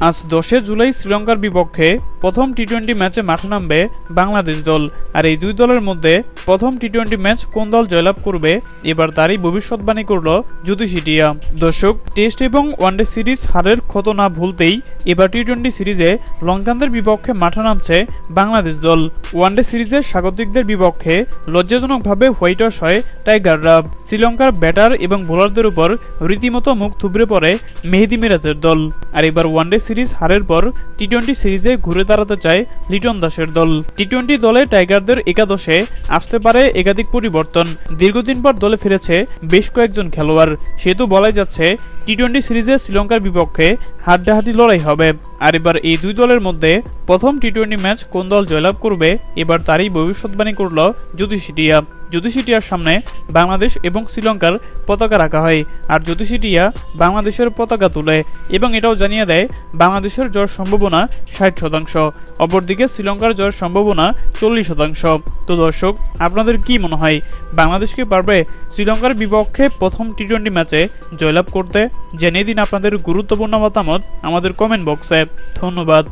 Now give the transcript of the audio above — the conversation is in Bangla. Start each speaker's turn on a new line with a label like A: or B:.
A: আজ দশে জুলাই শ্রীলঙ্কার বিপক্ষে প্রথম টি টোয়েন্টি ম্যাচে মাঠে নামবে বাংলাদেশ দল। আর এই দুই দলের মধ্যে প্রথম টি টোয়েন্টি ম্যাচ কোন দল জয়লাভ করবে, এবার তারই ভবিষ্যৎবাণী করল জ্যোতিষিটিয়া। দর্শক, টেস্ট এবং ওয়ানডে সিরিজ হারের ক্ষত না ভুলতেই এবার টি টোয়েন্টি সিরিজে লঙ্কানদের বিপক্ষে মাঠে নামছে বাংলাদেশ দল। ওয়ানডে সিরিজে স্বাগতিকদের বিপক্ষে লজ্জাজনকভাবে হোয়াইট ওয়াশ হয় টাইগাররা। শ্রীলঙ্কার ব্যাটার এবং বোলারদের উপর রীতিমতো মুখ থুবড়ে পড়ে মেহেদি মিরাজের দল। আর এবার ওয়ানডে সিরিজ হারের পর টি টোয়েন্টি সিরিজে ঘুরে দাঁড়াতে চায় লিটন দাসের দল। টি টোয়েন্টি দলে টাইগারদের একাদশে আসতে পারে একাধিক পরিবর্তন। দীর্ঘদিন পর দলে ফিরেছে বেশ কয়েকজন খেলোয়াড়। সেহেতু বলাই যাচ্ছে টি টোয়েন্টি সিরিজে শ্রীলঙ্কার বিপক্ষে হাড্ডাহাড্ডি লড়াই হবে। আর এবার এই দুই দলের মধ্যে প্রথম টি টোয়েন্টি ম্যাচ কোন দল জয়লাভ করবে, এবার তারই ভবিষ্যৎবাণী করল জ্যোতিষিটিয়া। জ্যোতিষিটিয়ার সামনে বাংলাদেশ এবং শ্রীলঙ্কার পতাকা রাখা হয়। আর জ্যোতিষিটিয়া বাংলাদেশের পতাকা তুলে এবং এটাও জানিয়ে দেয়, বাংলাদেশের জয়ের সম্ভাবনা ষাট শতাংশ, অপরদিকে শ্রীলঙ্কার জয়ের সম্ভাবনা চল্লিশ শতাংশ। তো দর্শক, আপনাদের কি মনে হয় বাংলাদেশকে পারবে শ্রীলঙ্কার বিপক্ষে প্রথম টি টোয়েন্টি ম্যাচে জয়লাভ করতে? জানিয়ে দিন আপনাদের গুরুত্বপূর্ণ মতামত আমাদের কমেন্ট বক্সে ধন্যবাদ।